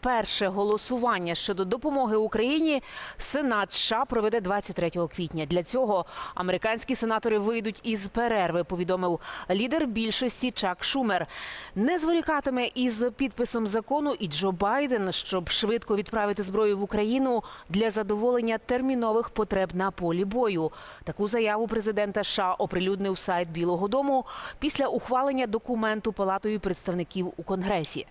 Перше голосування щодо допомоги Україні Сенат США проведе 23 квітня. Для цього американські сенатори вийдуть із перерви. Повідомив лідер більшості Чак Шумер. Не зволікатиме із підписом закону і Джо Байден, щоб швидко відправити зброю в Україну для задоволення термінових потреб на полі бою. Таку заяву президента США оприлюднив сайт Білого Дому після ухвалення документу Палатою представників у Конгресі.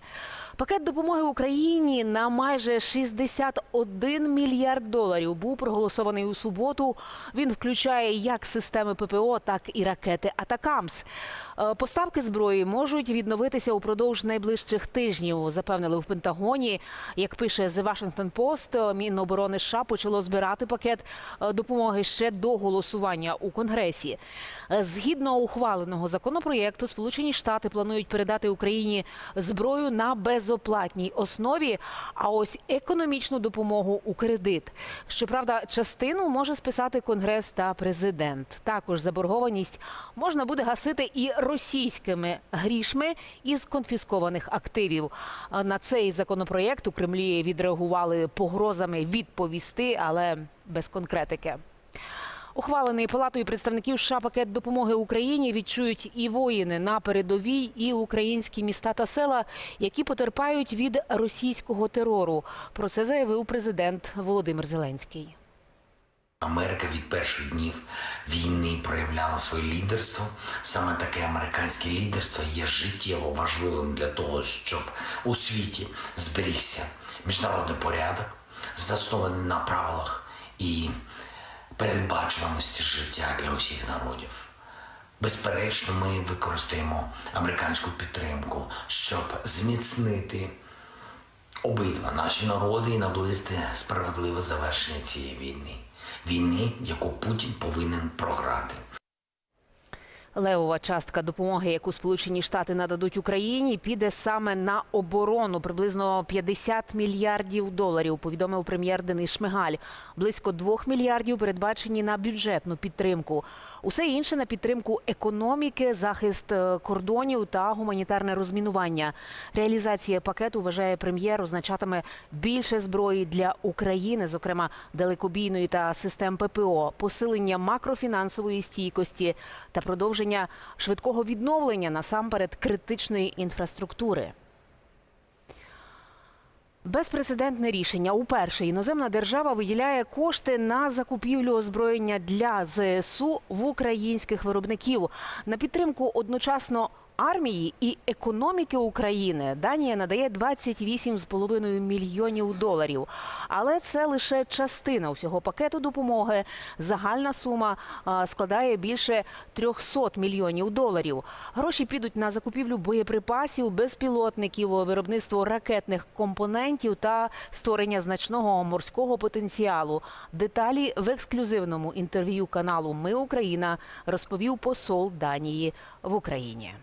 Пакет допомоги Україні на майже 61 мільярд доларів був проголосований у суботу. Він включає як системи ППО, так і ракети Атакамс. Е, Поставки зброї можуть відновитися упродовж найближчих тижнів. Запевнили в Пентагоні. Як пише The Washington Post, Міноборони США почало збирати пакет е, допомоги ще до голосування у Конгресі. Е, Згідно ухваленого законопроєкту, Сполучені Штати планують передати Україні зброю на безоплатній основі, а ось економічну допомогу у кредит. Щоправда, частину може списати Конгрес та президент. Також заборгованість можна буде гасити і російськими грішми із конфіскованих активів. На цей законопроєкт у Кремлі відреагували погрозами відповісти, але без конкретики. Ухвалений палатою представників США пакет допомоги Україні відчують і воїни на передовій, і українські міста та села, які потерпають від російського терору. Про це заявив президент Володимир Зеленський. Америка від перших днів війни проявляла своє лідерство. Саме таке американське лідерство є життєво важливим для того, щоб у світі зберігся міжнародний порядок, заснований на правилах і передбачуваності життя для усіх народів. Безперечно, ми використаємо американську підтримку, щоб зміцнити обидва наші народи і наблизити справедливе завершення цієї війни. Війни, яку Путін повинен програти. Левова частка допомоги, яку Сполучені Штати нададуть Україні, піде саме на оборону приблизно 50 мільярдів доларів. Повідомив прем'єр Денис Шмигаль. Близько 2 мільярдів передбачені на бюджетну підтримку. Усе інше на підтримку економіки, захист е, кордонів та гуманітарне розмінування. Реалізація пакету вважає прем'єр означатиме більше зброї для України, зокрема далекобійної та систем ППО, посилення макрофінансової стійкості та продовження швидкого відновлення насамперед критичної інфраструктури. Безпрецедентне рішення. Уперше іноземна держава виділяє кошти на закупівлю озброєння для ЗСУ в українських виробників на підтримку одночасно армії і економіки України. Данія надає 28,5 мільйонів доларів. Але це лише частина усього пакету допомоги. Загальна сума складає більше 300 мільйонів доларів. Гроші підуть на закупівлю боєприпасів, безпілотників, виробництво ракетних компонентів та створення значного морського потенціалу. Деталі в ексклюзивному інтерв'ю каналу Ми Україна розповів посол Данії в Україні.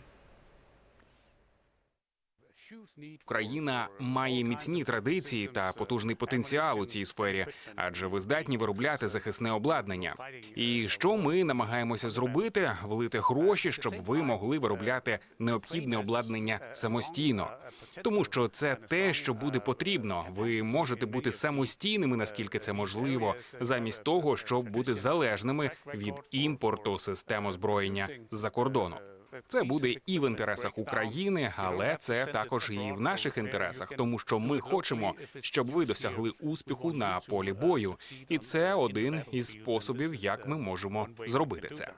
Країна має міцні традиції та потужний потенціал у цій сфері, адже ви здатні виробляти захисне обладнання. І що ми намагаємося зробити? Влити гроші, щоб ви могли виробляти необхідне обладнання самостійно, тому що це те, що буде потрібно. Ви можете бути самостійними, наскільки це можливо, замість того, щоб бути залежними від імпорту систем озброєння з-за кордону. Це буде і в інтересах України, але це також і в наших інтересах, тому що ми хочемо, щоб ви досягли успіху на полі бою, і це один із способів, як ми можемо зробити це.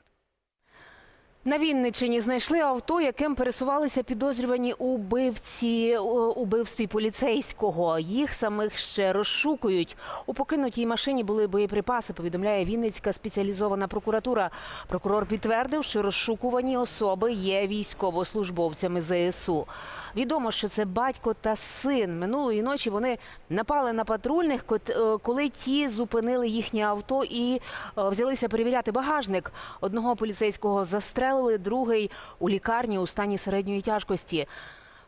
На Вінниччині знайшли авто, яким пересувалися підозрювані убивці убивстві поліцейського. Їх самих ще розшукують. У покинутій машині були боєприпаси. Повідомляє Вінницька спеціалізована прокуратура. Прокурор підтвердив, що розшукувані особи є військовослужбовцями ЗСУ. Відомо, що це батько та син. Минулої ночі вони напали на патрульних, е, коли ті зупинили їхнє авто і е, взялися перевіряти багажник. Одного поліцейського застрелили, другий у лікарні у стані середньої тяжкості.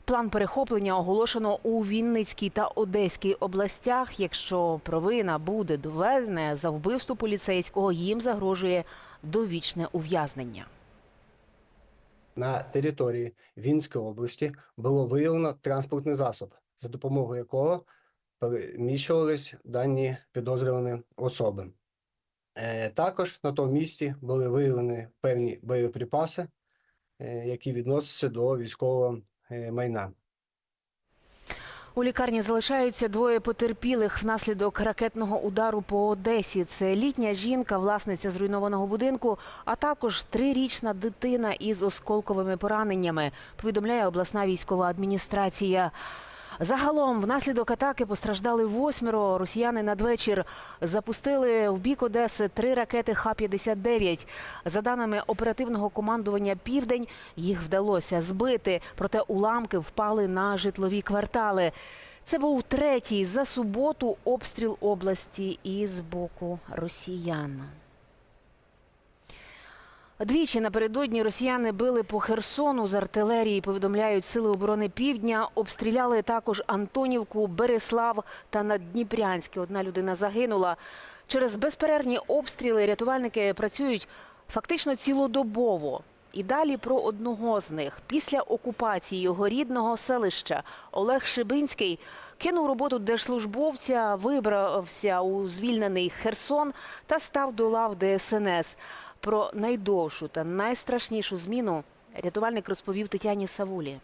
План перехоплення оголошено у Вінницькій та Одеській областях. Якщо провина буде доведена за вбивство поліцейського, їм загрожує довічне ув'язнення. на території Вінської області було виявлено транспортний засіб за допомогою якого переміщувались дані підозрювані особи. Е, Також на тому місці були виявлені певні боєприпаси, е, які відносяться до військового е, майна. У лікарні залишаються двоє потерпілих внаслідок ракетного удару по Одесі. Це літня жінка, власниця зруйнованого будинку, а також трирічна дитина із осколковими пораненнями. Повідомляє обласна військова адміністрація. Загалом, внаслідок атаки постраждали восьмеро. Росіяни надвечір запустили в бік Одеси три ракети Х-59. За даними оперативного командування Південь, їх вдалося збити, проте уламки впали на житлові квартали. Це був третій за суботу обстріл області із боку росіян. Двічі напередодні росіяни били по Херсону з артилерії. Повідомляють сили оборони Півдня. Обстріляли також Антонівку, Береслав та Наддніпрянське. Одна людина загинула. Через безперервні обстріли рятувальники працюють фактично цілодобово. І далі про одного з них. Після окупації його рідного селища Олег Шибинський кинув роботу держслужбовця, вибрався у звільнений Херсон та став до лав ДСНС. Про найдовшу та найстрашнішу зміну рятувальник розповів Тетяні Савулі.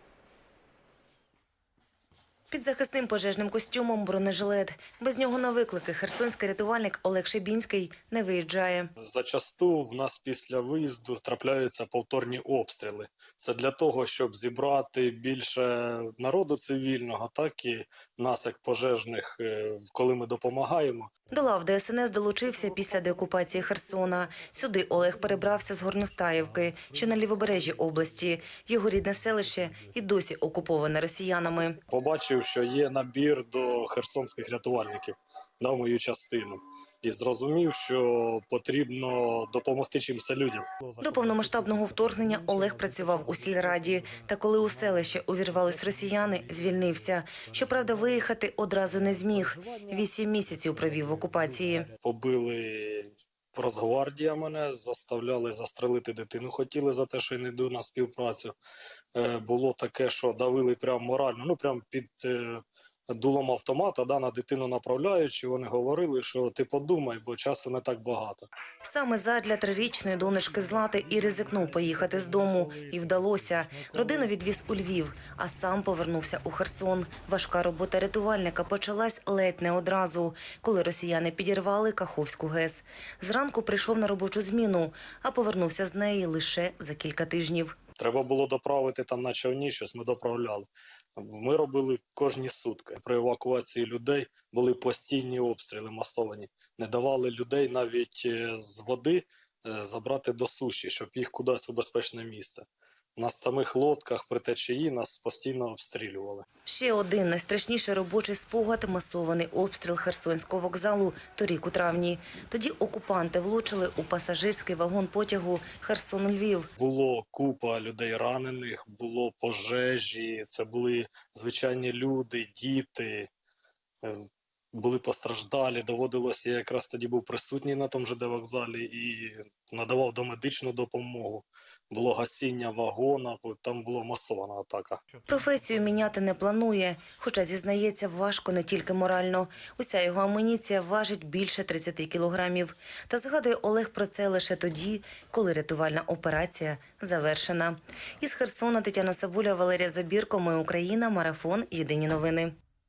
Під захисним пожежним костюмом бронежилет. Без нього на виклики херсонський рятувальник Олег Шибінський не виїжджає. Зачасту в нас після виїзду трапляються повторні обстріли. Це для того, щоб зібрати більше народу цивільного, так і нас, як пожежних, е, коли ми допомагаємо. До лав ДСНС долучився після деокупації Херсона. Сюди Олег перебрався з Горностаївки, що на лівобережжі області. Його рідне селище і досі окуповане росіянами. Побачив, що є набір до херсонських рятувальників на мою частину. І зрозумів, що потрібно допомогти чимось людям. До повномасштабного вторгнення Олег працював у сільраді. Та коли у селище увірвались росіяни, звільнився. Щоправда, виїхати одразу не зміг. Вісім місяців провів в окупації. Побили Росгвардія мене, заставляли застрелити дитину. Хотіли за те, що я не йду на співпрацю. Е, було таке, що давили прям морально, ну прям під е, дулом автомата, да, на дитину направляючи. Вони говорили, що ти подумай, бо часу не так багато. Саме задля трирічної донечки Злати і ризикнув поїхати з дому. І вдалося. Родину відвіз у Львів, а сам повернувся у Херсон. Важка робота рятувальника почалась ледь не одразу, коли росіяни підірвали Каховську ГЕС. Зранку прийшов на робочу зміну, а повернувся з неї лише за кілька тижнів. Треба було доправити там на човні, щось ми доправляли. Ми робили кожні сутки. При евакуації людей були постійні обстріли масовані. Не давали людей навіть е, з води е, забрати до суші, щоб їх кудись у безпечне місце. На самих лодках при течії нас постійно обстрілювали. Ще один найстрашніший робочий спогад – масований обстріл Херсонського вокзалу торік у травні. Тоді окупанти влучили у пасажирський вагон потягу Херсон-Львів. Було купа людей ранених, було пожежі, це були звичайні люди, діти, е, були постраждалі. Доводилося, я якраз тоді був присутній на тому ЖД вокзалі і надавав домедичну допомогу. Було гасіння вагона, там була масована атака. Професію міняти не планує, хоча, зізнається, важко не тільки морально. Уся його амуніція важить більше 30 кілограмів. Та згадує Олег про це лише тоді, коли рятувальна операція завершена. Із Херсона Тетяна Сабуля, Валерія Забірко, Ми Україна, Марафон. Єдині новини.